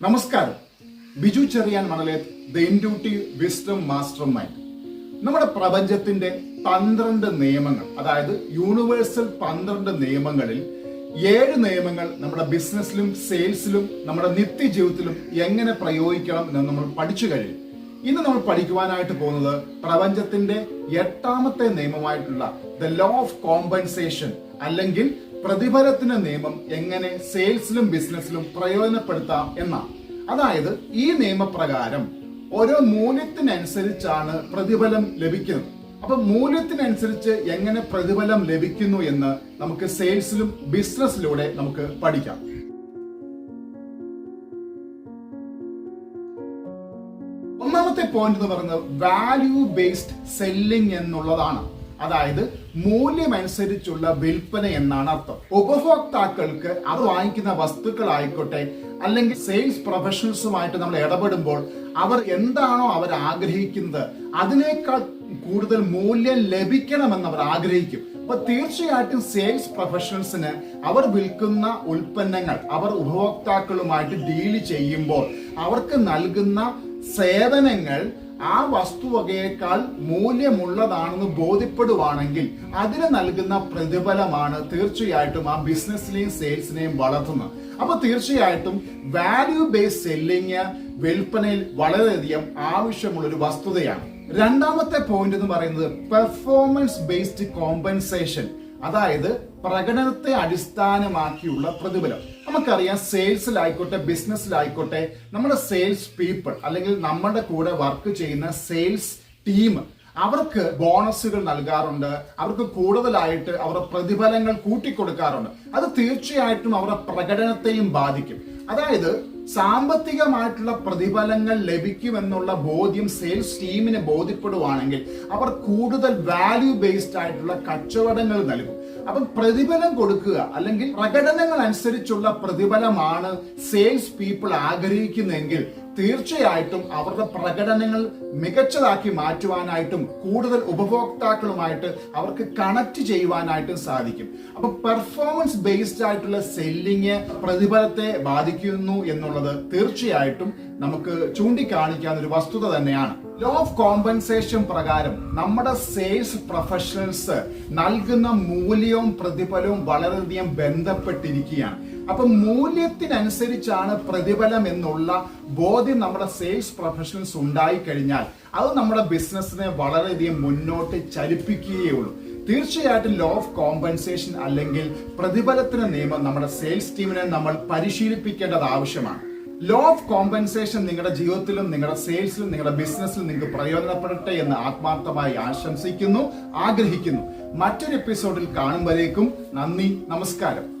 നമസ്കാരം. Biju Cherian Manaleth the intuitive wisdom master mind നമ്മുടെ പ്രപഞ്ചത്തിന്റെ പന്ത്രണ്ട് നിയമങ്ങൾ അതായത് യൂണിവേഴ്സൽ പന്ത്രണ്ട് നിയമങ്ങളിൽ ഏഴ് നിയമങ്ങൾ നമ്മുടെ ബിസിനസ്സിലും സെയിൽസിലും നമ്മുടെ നിത്യജീവിതത്തിലും എങ്ങനെ പ്രയോഗിക്കണം എന്ന് നമ്മൾ പഠിച്ചു കഴിഞ്ഞു. ഇന്ന് നമ്മൾ പഠിക്കുവാനായിട്ട് പോകുന്നത് പ്രപഞ്ചത്തിന്റെ എട്ടാമത്തെ നിയമമായിട്ടുള്ള ദ ലോ ഓഫ് കോമ്പൻസേഷൻ അല്ലെങ്കിൽ പ്രതിഫലത്തിന്റെ നിയമം എങ്ങനെ സെയിൽസിലും ബിസിനസ്സിലും പ്രയോജനപ്പെടുത്താം എന്നാണ് അതായത് ഈ നിയമപ്രകാരം ഓരോ മൂല്യത്തിനനുസരിച്ചാണ് പ്രതിഫലം ലഭിക്കുന്നത്. അപ്പൊ മൂല്യത്തിനനുസരിച്ച് എങ്ങനെ പ്രതിഫലം ലഭിക്കുന്നു എന്ന് നമുക്ക് സെയിൽസിലും ബിസിനസ്സിലൂടെ നമുക്ക് പഠിക്കാം. ഒന്നാമത്തെ പോയിന്റ് എന്ന് പറയുന്നത് വാല്യൂ ബേസ്ഡ് സെല്ലിംഗ് എന്നുള്ളതാണ്. അതായത് മൂല്യമനുസരിച്ചുള്ള വിൽപ്പന എന്നാണ് അർത്ഥം. ഉപഭോക്താക്കൾക്ക് അത് വാങ്ങിക്കുന്ന വസ്തുക്കളായിക്കോട്ടെ അല്ലെങ്കിൽ സെയിൽസ് പ്രൊഫഷണൽസുമായിട്ട് നമ്മൾ ഇടപെടുമ്പോൾ അവർ എന്താണോ അവർ ആഗ്രഹിക്കുന്നത് അതിനേക്കാൾ കൂടുതൽ മൂല്യം ലഭിക്കണമെന്ന് അവർ ആഗ്രഹിക്കും. അപ്പൊ തീർച്ചയായിട്ടും സെയിൽസ് പ്രൊഫഷണൽസിന് അവർ വിൽക്കുന്ന ഉൽപ്പന്നങ്ങൾ അവർ ഉപഭോക്താക്കളുമായിട്ട് ഡീൽ ചെയ്യുമ്പോൾ അവർക്ക് നൽകുന്ന സേവനങ്ങൾ ആ വസ്തുവകയേക്കാൾ മൂല്യമുള്ളതാണെന്ന് ബോധ്യപ്പെടുവാണെങ്കിൽ അതിന് നൽകുന്ന പ്രതിഫലമാണ് തീർച്ചയായിട്ടും ആ ബിസിനസ്സിനെയും സെയിൽസിനെയും വളർത്തുന്നത്. അപ്പൊ തീർച്ചയായിട്ടും വാല്യൂ ബേസ് സെല്ലിങ് വിൽപ്പനയിൽ വളരെയധികം ആവശ്യമുള്ള ഒരു വസ്തുതയാണ്. രണ്ടാമത്തെ പോയിന്റ് എന്ന് പറയുന്നത് പെർഫോമൻസ് ബേസ്ഡ് കോമ്പൻസേഷൻ അതായത് പ്രകടനത്തെ അടിസ്ഥാനമാക്കിയുള്ള പ്രതിഫലം. നമുക്കറിയാം സെയിൽസിലായിക്കോട്ടെ ബിസിനസ്സിലായിക്കോട്ടെ നമ്മുടെ സെയിൽസ് പീപ്പിൾ അല്ലെങ്കിൽ നമ്മുടെ കൂടെ വർക്ക് ചെയ്യുന്ന സെയിൽസ് ടീം അവർക്ക് ബോണസുകൾ നൽകാറുണ്ട് അവർക്ക് കൂടുതലായിട്ട് അവരുടെ പ്രതിഫലങ്ങൾ കൂട്ടിക്കൊടുക്കാറുണ്ട്. അത് തീർച്ചയായിട്ടും അവരുടെ പ്രകടനത്തെയും ബാധിക്കും. അതായത് സാമ്പത്തികമായിട്ടുള്ള പ്രതിഫലങ്ങൾ ലഭിക്കുമെന്നുള്ള ബോധ്യം സെയിൽസ് ടീമിന് ബോധ്യപ്പെടുവാണെങ്കിൽ അവർ കൂടുതൽ വാല്യൂ ബേസ്ഡ് ആയിട്ടുള്ള കച്ചവടങ്ങൾ നൽകും. അപ്പം പ്രതിഫലം കൊടുക്കുക അല്ലെങ്കിൽ പ്രകടനങ്ങൾ അനുസരിച്ചുള്ള പ്രതിഫലമാണ് സെയിൽസ് പീപ്പിൾ ആഗ്രഹിക്കുന്നതെങ്കിൽ തീർച്ചയായിട്ടും അവരുടെ പ്രകടനങ്ങൾ മികച്ചതാക്കി മാറ്റുവാനായിട്ടും കൂടുതൽ ഉപഭോക്താക്കളുമായിട്ട് അവർക്ക് കണക്ട് ചെയ്യുവാനായിട്ടും സാധിക്കും. അപ്പൊ പെർഫോമൻസ് ബേസ്ഡ് ആയിട്ടുള്ള സെല്ലിങ് പ്രതിഫലത്തെ ബാധിക്കുന്നു എന്നുള്ളത് തീർച്ചയായിട്ടും നമുക്ക് ചൂണ്ടിക്കാണിക്കാവുന്ന ഒരു വസ്തുത തന്നെയാണ്. ലോ ഓഫ് കോമ്പൻസേഷൻ പ്രകാരം നമ്മുടെ സെയിൽസ് പ്രൊഫഷണൽസ് നൽകുന്ന മൂല്യവും പ്രതിഫലവും വളരെയധികം ബന്ധപ്പെട്ടിരിക്കുകയാണ്. അപ്പൊ മൂല്യത്തിനനുസരിച്ചാണ് പ്രതിഫലം എന്നുള്ള ബോധ്യം നമ്മുടെ സെയിൽസ് പ്രൊഫഷണൽസ് ഉണ്ടായി കഴിഞ്ഞാൽ അത് നമ്മുടെ ബിസിനസ്സിനെ വളരെയധികം മുന്നോട്ട് ചലിപ്പിക്കുകയുള്ളൂ തീർച്ചയായിട്ടും ലോ ഓഫ് കോമ്പൻസേഷൻ അല്ലെങ്കിൽ പ്രതിഫലത്തിന് നിയമം നമ്മുടെ സെയിൽസ് ടീമിനെ നമ്മൾ പരിശീലിപ്പിക്കേണ്ടത് ആവശ്യമാണ്. ലോ ഓഫ് കോമ്പൻസേഷൻ നിങ്ങളുടെ ജീവിതത്തിലും നിങ്ങളുടെ സെയിൽസിലും നിങ്ങളുടെ ബിസിനസ്സിലും നിങ്ങൾക്ക് പ്രയോജനപ്പെടട്ടെ എന്ന് ആത്മാർത്ഥമായി ആശംസിക്കുന്നു ആഗ്രഹിക്കുന്നു. മറ്റൊരു എപ്പിസോഡിൽ കാണുമ്പോഴേക്കും നന്ദി നമസ്കാരം.